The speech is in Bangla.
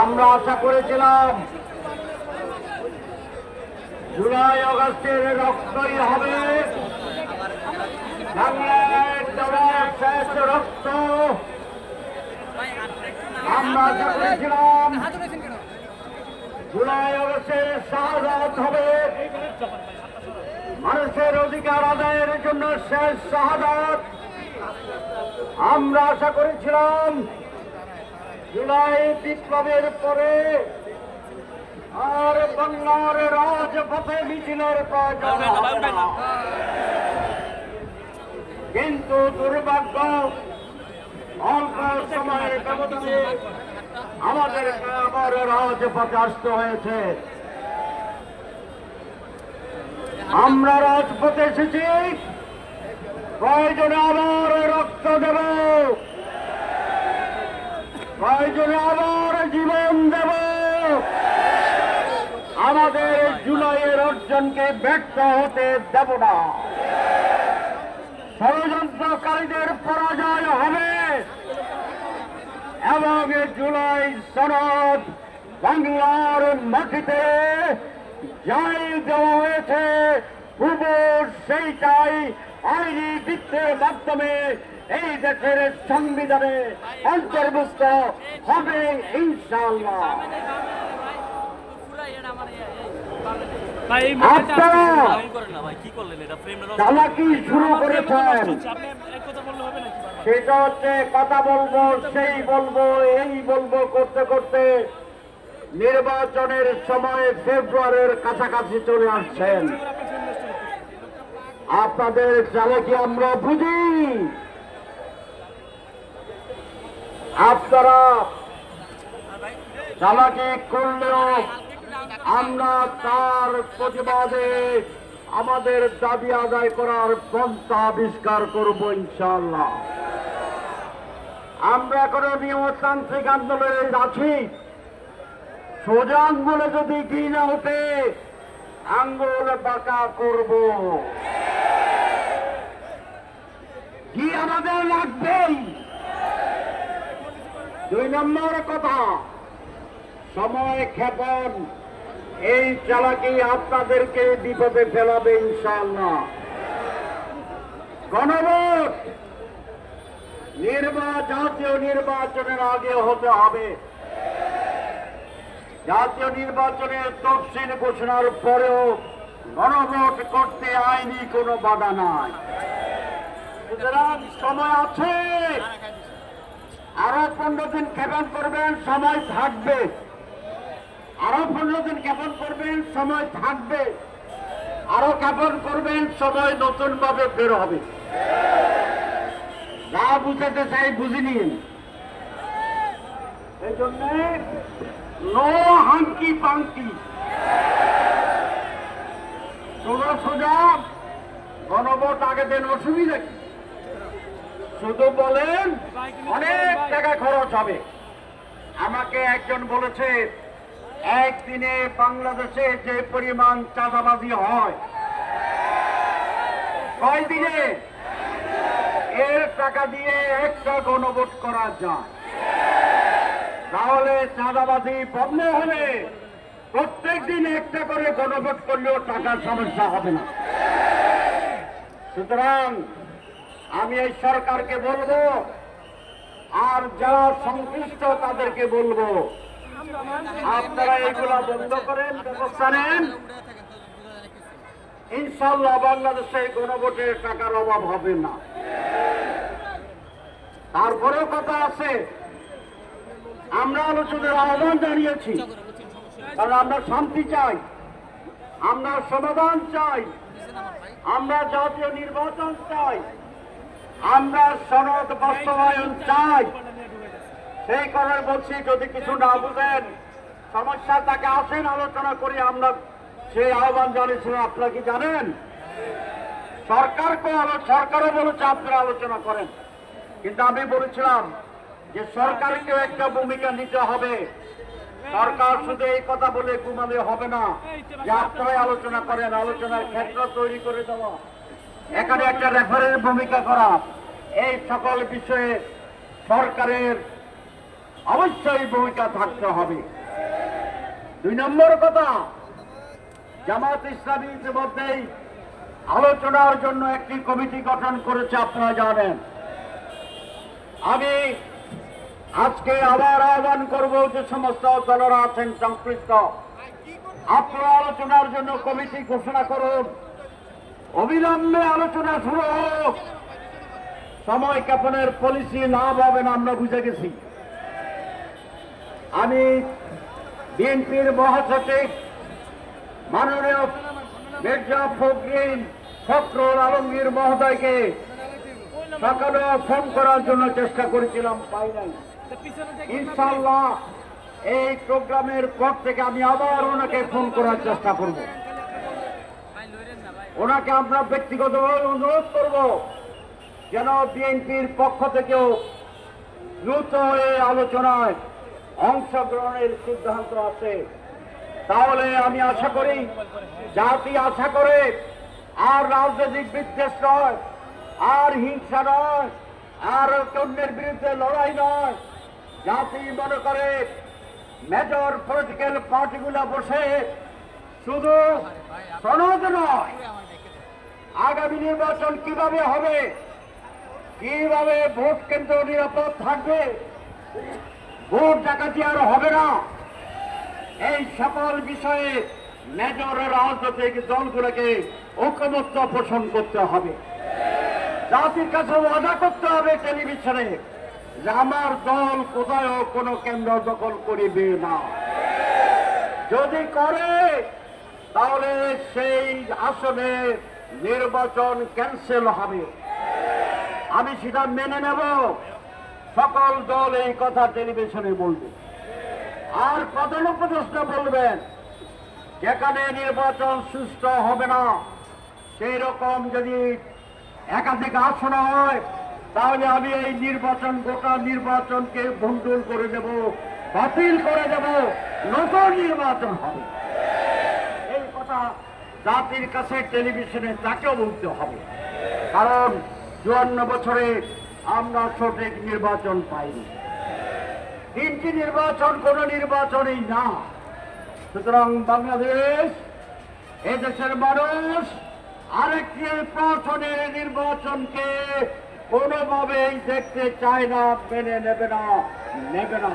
আমরা আশা করেছিলাম জুলাই আগস্টের রক্তই হবে। রক্ত। আমরা আশা করেছিলাম জুলাই আগস্টের শাহাদ হবে। মানুষের অধিকার আদায়ের জন্য শেষ শাহাদাত। আমরা আশা করেছিলাম জুলাই বিপ্লবের পরে আর বাংলার রাজপথে মিছিলের প্রয়োজন কিন্তু দুর্ভাগ্য, অল্প সময়ের ব্যবধানে আমাদেরকে আবার রাজপথে আসতে হয়েছে। আমরা রাজপথে এসেছি। প্রয়োজনে আবার রক্ত দেব। প্রয়োজনে আবার জীবন দেব। আমাদের জুলাইয়ের অর্জনকে ব্যর্থ হতে দেব না। ষড়যন্ত্রকারীদের পরাজয় হবে। এবং জুলাই সনদ বাংলার মাটিতে যাই দেওয়া হয়েছে। পূর্ব সেইটাই আইনি বৃত্তের মাধ্যমে এই দেশের সংবিধানে অন্তর্ভুক্ত হবে ইনশাল্লাহ আপনারা চালাকি শুরু করেছেন? সেটা হচ্ছে কথা বলব সেই বলব এই বলব করতে করতে নির্বাচনের সময় ফেব্রুয়ারির কাছাকাছি চলে আসছেন। আপনাদের চালে কি আমরা বুঝি? আপনারা চালাকি করলেও আমরা তার প্রতিবাদে আমাদের দাবি আদায় করার পন্থা আবিষ্কার করব ইনশাল্লাহ আমরা এখনও নিয়মতান্ত্রিক আন্দোলনে আছি। সোজা আঙ্গুলে যদি কি না ওঠে আঙ্গুল বাঁকা করব। কি আমাদের লাগবেই দুই নম্বর কথা, সময় ক্ষেপণ। এই চালাকি আপনাদেরকে বিপদে ফেলাবে ইনশাল্লাহ গণভোট! জাতীয় নির্বাচনের আগে হতে হবে। জাতীয় নির্বাচনের তফসিল ঘোষণার পরেও গণভোট করতে আইনি কোনো বাধা নাই। সুতরাং সময় আছে। আরও পনেরো দিন ক্ষেপণ করবেন, সময় থাকবে। আরও পনেরো দিন জ্ঞাপন করবেন, সময় থাকবে। আরও জ্ঞাপন করবেন, সময় নতুন ভাবে বের হবে। যা বুঝাতে চাই বুঝে নিন। এই জন্য নো হাঙ্কি পাঙ্কি। সোজা সোজা, গণভোট আগে দেন, অসুবিধা কি? শুধু বলেন, অনেক টাকা খরচ হবে। আমাকে একজন বলেছে, একদিনে বাংলাদেশে যে পরিমাণ চাঁদাবাজি হয়, কয় দিনে? এর টাকা দিয়ে একটা গণভোট করা যায়। তাহলে চাঁদাবাজি বন্ধ হবে। প্রত্যেক দিন একটা করে গণভোট করলেও টাকার সমস্যা হবে না। সুতরাং আমি এই সরকারকে বলব, আর যারা সংশ্লিষ্ট তাদেরকে বলব, আপনারা এগুলা বন্ধ করেন, ব্যবস্থা নেন। ইনশাল্লাহ বাংলাদেশে গণভোটের টাকার অভাব হবে না। তারপরেও কথা আছে, আমরা আলোচনার আহ্বান জানিয়েছি, কারণ আমরা শান্তি চাই, আমরা সমাধান চাই, আমরা জাতীয় নির্বাচন চাই। আমরা সনদ বাস্তবায়ন চাই। সেই কারণে বলছি, যদি কিছু না বুঝেন, সমস্যা তাকে আসেন, আলোচনা করি, আমরা সেই আহ্বান জানিয়েছিলাম আপনারা কি জানেন? সরকারকে সরকারও বলেছে, আপনারা আলোচনা করেন। কিন্তু আমি বলেছিলাম যে সরকারকেও একটা ভূমিকা নিতে হবে। সরকার শুধু এই কথা বলে ঘুমালে হবে না। যে আপনারাই আলোচনা করেন, আলোচনার ক্ষেত্র তৈরি করে দেওয়া। এখানে একটা রেফারের ভূমিকা করা। এই সকল বিষয়ে সরকারের অবশ্যই ভূমিকা থাকতে হবে। দুই নম্বর কথা, জামাত ইসলামী ইতিমধ্যেই আলোচনার জন্য একটি কমিটি গঠন করেছে, আপনারা জানেন। আমি আজকে আবার আহ্বান করব যে সমস্ত দলরা আছেন, সংশ্লিষ্ট। আপনারা আলোচনার জন্য কমিটি ঘোষণা করুন। অবিলম্বে আলোচনা শুরু হোক। সময় ক্ষেপণের পলিসি লাভ হবে না আমরা বুঝে গেছি। আমি বিএনপির মহাসচিব মাননীয় মির্জা ফখরিন ফখরুল আলমগীর মহোদয়কে সকালে ফোন করার জন্য চেষ্টা করেছিলাম, পাই নাই। ইনশাল্লাহ এই প্রোগ্রামের পর থেকে আমি আবার ওনাকে ফোন করার চেষ্টা করব। ওনাকে আমরা ব্যক্তিগতভাবে অনুরোধ করব যেন বিএনপির পক্ষ থেকেও দ্রুত এই আলোচনায় অংশগ্রহণের সিদ্ধান্ত আছে তাহলে আমি আশা করি, জাতি আশা করে আর রাজনৈতিক বিদ্বেষ নয়, আর হিংসা নয়, আর অন্যের বিরুদ্ধে লড়াই নয়। জাতি মনে করে মেজর পলিটিক্যাল পার্টিগুলো বসে শুধু সনদ নয়, আগামী নির্বাচন কীভাবে হবে, কীভাবে ভোট কেন্দ্র নিরাপদ থাকবে, ভোট ডাকাতি আর হবে না, এই সকল বিষয়ে মেজর রাজনৈতিক দলগুলোকে ঐক্যমত্য পোষণ করতে হবে। জাতির কাছে ওয়াদা করতে হবে টেলিভিশনে যে আমার দল কোথাও কোনো কেন্দ্র দখল করিবে না। যদি করে তাহলে সেই আসনে নির্বাচন ক্যান্সেল হবে। আমি সেটা মেনে নেব। সকল দল এই কথা টেলিভিশনে বলবে। আর প্রধান উপদেষ্টা বলবেন, যেখানে নির্বাচন সুস্থ হবে না সেই রকম যদি একাধিক আসন হয়, তাহলে আমি এই নির্বাচন, গোটা নির্বাচনকে ভণ্ডুল করে দেব, বাতিল করে দেব। নতুন নির্বাচন হবে। কথা জাতির কাছে টেলিভিশনে তাকেও বলতে হবে। কারণ চুয়ান্ন বছরে আমরা সঠিক নির্বাচন পাইনি। তিনটি নির্বাচন, কোন নির্বাচনই না। সুতরাং বাংলাদেশ এদেশের মানুষ আরেকটি প্রশনের নির্বাচনকে কোনোভাবেই দেখতে চায় না, মেনে নেবে না নেবে না।